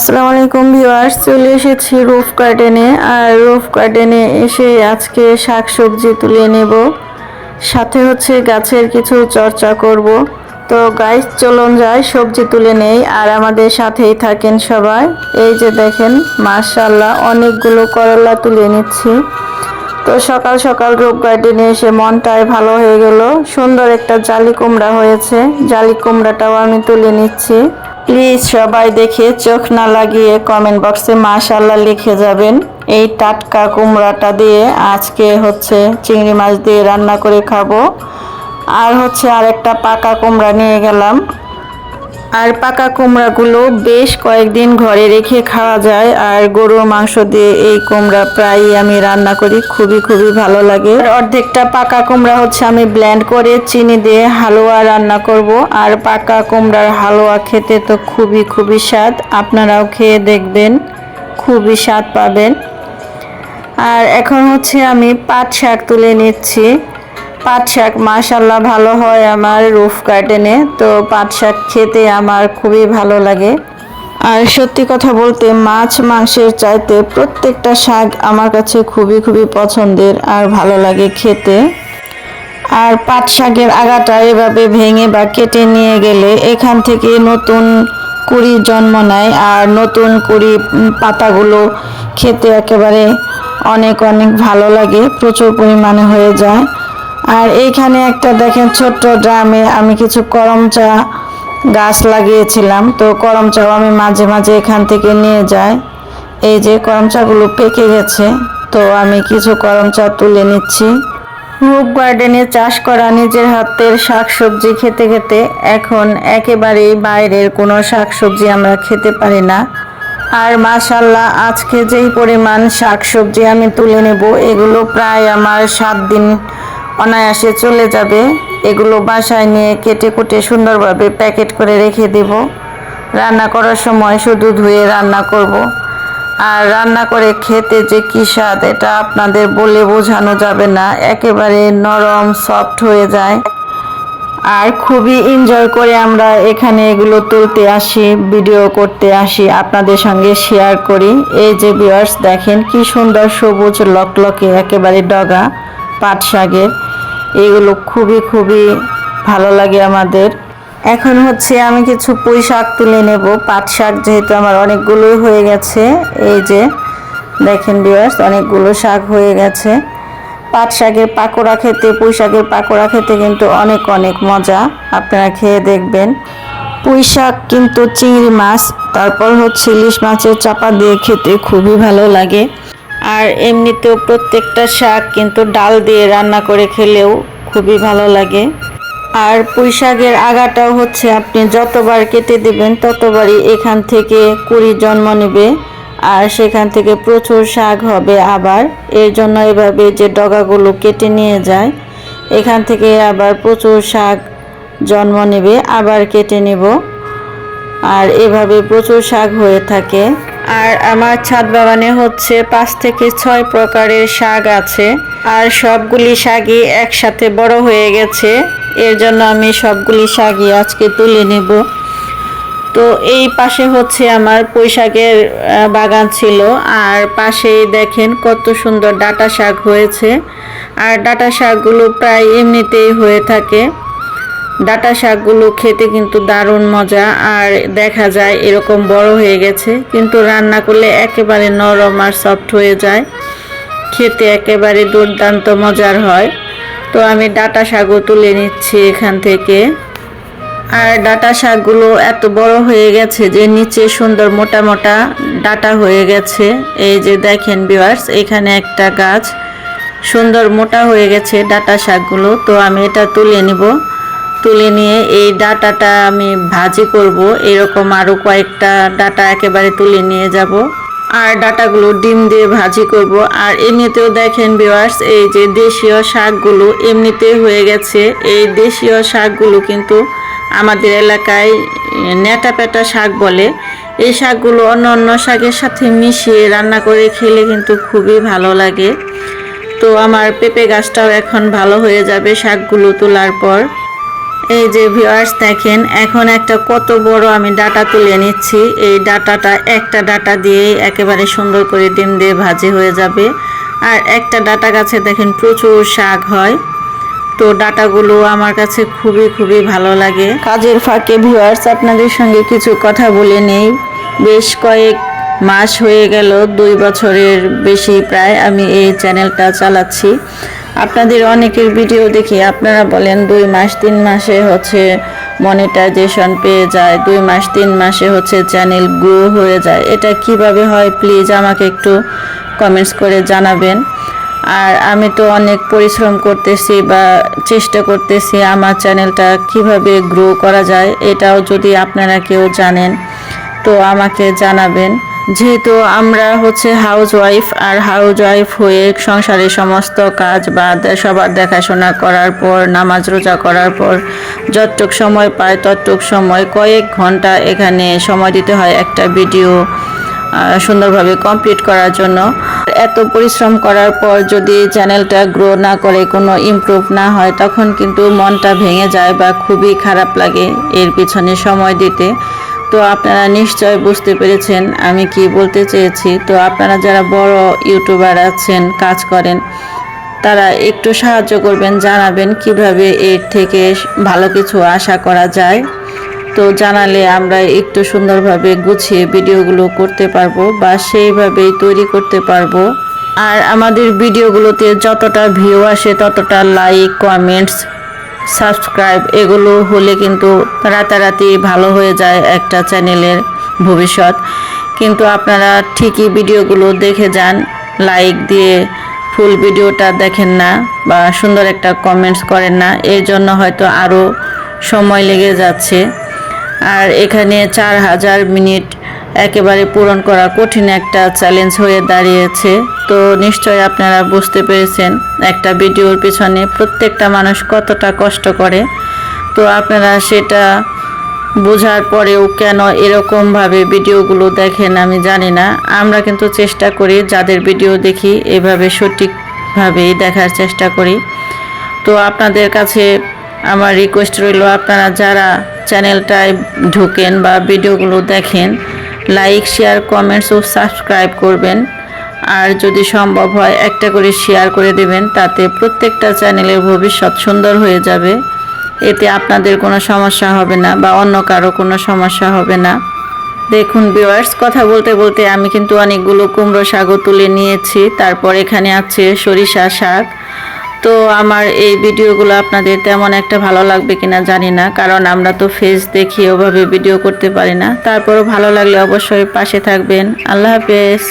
আসসালামু আলাইকুম ভিউয়ার্স, চলে এসেছি রুফ গার্ডেনে। আর রুফ গার্ডেনে এসে আজকে শাক সবজি তুলে নেব। সাথে হচ্ছে গাছের কিছু চর্চা করব। তো গাইস চলুন যাই, সবজি তুলে নেই। আর আমাদের সাথেই থাকেন সবাই। এই যে দেখেন মার্শাল্লাহ অনেকগুলো করলা তুলে নিচ্ছি। তো সকাল সকাল রূপ গার্ডেনে এসে মনটাই ভালো হয়ে গেল। সুন্দর একটা জালি কুমড়া হয়েছে। জালি কুমড়াটাও আমি তুলে নিচ্ছি। প্লিজ সবাই দেখে চোখ না লাগিয়ে কমেন্ট বক্সে মাশাল্লাহ লিখে যাবেন। এই টাটকা কুমড়াটা দিয়ে আজকে হচ্ছে চিংড়ি মাছ দিয়ে রান্না করে খাব। আর হচ্ছে আরেকটা পাকা কুমড়া নিয়ে গেলাম। আর পাকা কুমড়াগুলো বেশ কয়েকদিন ঘরে রেখে খাওয়া যায়, আর গরুর মাংস দিয়ে এই কুমড়া প্রায়ই আমি রান্না করি, খুবই খুবই ভালো লাগে। অর্ধেকটা পাকা কুমড়া হচ্ছে আমি ব্লেন্ড করে চিনি দিয়ে হালুয়া রান্না করব, আর পাকা কুমড়ার হালুয়া খেতে তো খুবই খুবই স্বাদ, আপনারাও খেয়ে দেখবেন, খুবই স্বাদ পাবেন। আর এখন হচ্ছে আমি পাট শাক তুলে নিচ্ছি। পাট শাক মাশাল্লাহ ভালো হয় আমার রুফ গার্ডেনে। তো পাট শাক খেতে আমার খুবই ভালো লাগে। আর সত্যি কথা বলতে মাছ মাংসের চাইতে প্রত্যেকটা শাক আমার কাছে খুবই খুবই পছন্দের আর ভালো লাগে খেতে। আর পাট শাকের আগাটা এভাবে ভেঙে বা কেটে নিয়ে গেলে এখান থেকে নতুন কুড়ি জন্ম নেয় আর নতুন কুড়ি পাতাগুলো খেতে একেবারে অনেক অনেক ভালো লাগে, প্রচুর পরিমাণে হয়ে যায়। আর এইখানে একটা দেখেন ছোট্ট ড্রামে আমি কিছু করম চা গাছ লাগিয়েছিলাম। তো করম চাও আমি মাঝে মাঝে এখান থেকে নিয়ে যাই। এই যে করম চাগুলো পেকে গেছে। তো আমি কিছু করম চা তুলে নিচ্ছি। রূপ গার্ডেনে চাষ করা নিজের হাতের শাকসবজি খেতে খেতে এখন একেবারেই বাইরের কোনো শাকসবজি আমরা খেতে পারি না। আর মাশাল্লাহ, আজকে যেই পরিমাণ শাকসবজি আমি তুলে নেব, এগুলো প্রায় আমার সাত দিন অনায়াসে চলে যাবে। এগুলো বাসায় নিয়ে কেটে কুটে সুন্দরভাবে প্যাকেট করে রেখে দেব। রান্না করার সময় শুধু ধুয়ে রান্না করব। আর রান্না করে খেতে যে কী স্বাদ, এটা আপনাদের বলে বোঝানো যাবে না। একেবারে নরম, সফট হয়ে যায়। আর খুবই এনজয় করে আমরা এখানে এগুলো তুলতে আসি ভিডিও করতে আসি, আপনাদের সঙ্গে শেয়ার করি। এই যে ভিউয়ার্স দেখেন কি সুন্দর সবুজ লকলকে, একেবারে ডগা, পাট শাকের। এগুলো খুবই খুবই ভালো লাগে আমাদের। এখন হচ্ছে আমি কিছু পুঁই শাক তুলে নেব। পাট শাক যেহেতু আমার অনেকগুলোই হয়ে গেছে, এই যে দেখেন ভিউয়ার্স অনেকগুলো শাক হয়ে গেছে। পাট শাকের পাকোড়া খেতে, পুঁই শাকের পাকোড়া খেতে কিন্তু অনেক অনেক মজা, আপনারা খেয়ে দেখবেন। পুঁই শাক কিন্তু চিংড়ি মাছ, তারপর হচ্ছে ইলিশ মাছের চাপা দিয়ে খেতে খুবই ভালো লাগে। আর এমনিতেও প্রত্যেকটা শাক কিন্তু ডাল দিয়ে রান্না করে খেলেও খুবই ভালো লাগে। আর পুঁই শাকের আগাটাও হচ্ছে আপনি যতবার কেটে দেবেন ততবারই এখান থেকে কুড়ি জন্ম নেবে আর সেখান থেকে প্রচুর শাক হবে আবার। এর জন্য এভাবে যে ডগাগুলো কেটে নিয়ে যায়, এখান থেকে আবার প্রচুর শাক জন্ম নেবে, আবার কেটে নেব। আর এভাবে প্রচুর শাক হয়ে থাকে। আর আমার ছাদ বাগানে হচ্ছে পাঁচ থেকে ছয় প্রকারের শাক আছে। আর সবগুলি শাকই একসাথে বড় হয়ে গেছে। এর জন্য আমি সবগুলি শাকই আজকে তুলে নেব। তো এই পাশে হচ্ছে আমার পুঁইশাকের আহ, বাগান ছিল। আর পাশেই দেখেন কত সুন্দর ডাটা শাক হয়েছে। আর ডাটা শাকগুলো প্রায় এমনিতেই হয়ে থাকে। ডাটা শাকগুলো খেতে কিন্তু দারুণ মজা, আর দেখা যায় এরকম বড় হয়ে গেছে। কিন্তু রান্না করলে একেবারে নরম আর সফট হয়ে যায়। খেতে একেবারে দুর্দান্ত মজার হয়। তো আমি ডাটা শাকও তুলে নিচ্ছি এখান থেকে। আর ডাটা শাকগুলো এত বড় হয়ে গেছে যে নিচে সুন্দর মোটা মোটা ডাটা হয়ে গেছে। এই যে দেখেন ভিউয়ার্স এখানে একটা গাছ সুন্দর মোটা হয়ে গেছে ডাটা শাকগুলো। তো আমি এটা তুলে নিব। তুলে নিয়ে এই ডাটাটা আমি ভাজি করব। এরকম আরও কয়েকটা ডাটা একেবারে তুলে নিয়ে যাব। আর ডাটাগুলো ডিম দিয়ে ভাজি করব। আর এমনিতেও দেখেন ভিউয়ার্স এই যে দেশীয় শাকগুলো এমনিতেই হয়ে গেছে। এই দেশীয় শাকগুলো কিন্তু আমাদের এলাকায় নেটা পেটা শাক বলে। এই শাকগুলো অন্য অন্য শাকের সাথে মিশিয়ে রান্না করে খেলে কিন্তু খুবই ভালো লাগে। তো আমার পেঁপে গাছটাও এখন ভালো হয়ে যাবে শাকগুলো তোলার পর। এই যে ভিউয়ার্স দেখেন, এখন একটা কত বড় আমি ডাটা তুলে নিচ্ছি। এই ডাটাটা একটা ডাটা দিয়েই একেবারে সুন্দর করে ডিম দিয়ে ভাজি হয়ে যাবে। আর একটা ডাটা গাছে দেখেন প্রচুর শাক হয়। তো ডাটাগুলো আমার কাছে খুবই খুবই ভালো লাগে। কাজের ফাঁকে ভিউয়ার্স আপনাদের সঙ্গে কিছু কথা বলে নেই। বেশ কয়েক মাস হয়ে গেল, দুই বছরের বেশি প্রায় আমি এই চ্যানেলটা চালাচ্ছি। আপনাদের অনেকের ভিডিও দেখি, আপনারা বলেন দুই মাস, তিন মাসে হচ্ছে মনিটাইজেশন পেয়ে যায়, দুই মাস, তিন মাসে হচ্ছে চ্যানেল গ্রো হয়ে যায়। এটা কীভাবে হয় প্লিজ আমাকে একটু কমেন্টস করে জানাবেন। আর আমি তো অনেক পরিশ্রম করতেছি বা চেষ্টা করতেছি আমার চ্যানেলটা কীভাবে গ্রো করা যায়, এটাও যদি আপনারা কেউ জানেন, তো আমাকে জানাবেন। যেহেতু আমরা হচ্ছে হাউস ওয়াইফ আর হাউস ওয়াইফ হয়ে সংসারের সমস্ত কাজ বা সবার দেখাশোনা করার পর, নামাজ রোজা করার পর, যতটুক সময় পায় ততটুক সময় কয়েক ঘণ্টা এখানে সময় দিতে হয় একটা ভিডিও সুন্দরভাবে কমপ্লিট করার জন্য। এত পরিশ্রম করার পর যদি চ্যানেলটা গ্রো না করে, কোনো ইমপ্রুভ না হয়, তখন কিন্তু মনটা ভেঙে যায় বা খুবই খারাপ লাগে এর পিছনে সময় দিতে। তো আপনারা নিশ্চয় বুঝতে পেরেছেন আমি কি বলতে চেয়েছি। তো আপনারা যারা বড় ইউটিউবার আছেন, কাজ করেন, তারা একটু সাহায্য করবেন, জানাবেন কীভাবে এর থেকে ভালো কিছু আশা করা যায়। তো জানালে আমরা একটু সুন্দরভাবে গুছিয়ে ভিডিওগুলো করতে পারব বা সেইভাবেই তৈরি করতে পারব। আর আমাদের ভিডিওগুলোতে যতটা ভিউ আসে, ততটা লাইক কমেন্টস সাবস্ক্রাইব এগুলো হলে কিন্তু রাতারাতি ভালো হয়ে যায় একটা চ্যানেলের ভবিষ্যৎ। কিন্তু আপনারা ঠিকই ভিডিওগুলো দেখে যান, লাইক দিয়ে ফুল ভিডিওটা দেখেন না বা সুন্দর একটা কমেন্টস করেন না, এর জন্য হয়তো আরও সময় লেগে যাচ্ছে। আর এখানে চার হাজার মিনিট একেবারে পূরণ করা কঠিন একটা চ্যালেঞ্জ হয়ে দাঁড়িয়েছে। তো নিশ্চয়ই আপনারা বুঝতে পেরেছেন একটা ভিডিওর পিছনে প্রত্যেকটা মানুষ কতটা কষ্ট করে। তো আপনারা সেটা বোঝার পরেও কেন এরকমভাবে ভিডিওগুলো দেখেন আমি জানি না। আমরা কিন্তু চেষ্টা করি যাদের ভিডিও দেখি এভাবে সঠিকভাবেই দেখার চেষ্টা করি। তো আপনাদের কাছে আমার রিকোয়েস্ট রইল, আপনারা যারা চ্যানেলটায় ঢুকেন বা ভিডিওগুলো দেখেন লাইক শেয়ার কমেন্টস ও সাবস্ক্রাইব করবেন। আর যদি সম্ভব হয়, একটা করে শেয়ার করে দেবেন, তাতে প্রত্যেকটা চ্যানেলের ভবিষ্যৎ সুন্দর হয়ে যাবে। এতে আপনাদের কোনো সমস্যা হবে না বা অন্য কারও কোনো সমস্যা হবে না। দেখুন ভিউয়ার্স কথা বলতে বলতে আমি কিন্তু অনেকগুলো কুমড়ো শাকও তুলে নিয়েছি। তারপর এখানে আছে সরিষা শাক। তো আমার এই ভিডিওগুলো আপনাদের তেমন একটা ভালো লাগবে কিনা জানি না, কারণ আমরা তো ফেস দেখি, ওভাবে ভিডিও করতে পারি না। তারপরও ভালো লাগলে অবশ্যই পাশে থাকবেন। আল্লাহ হাফেজ।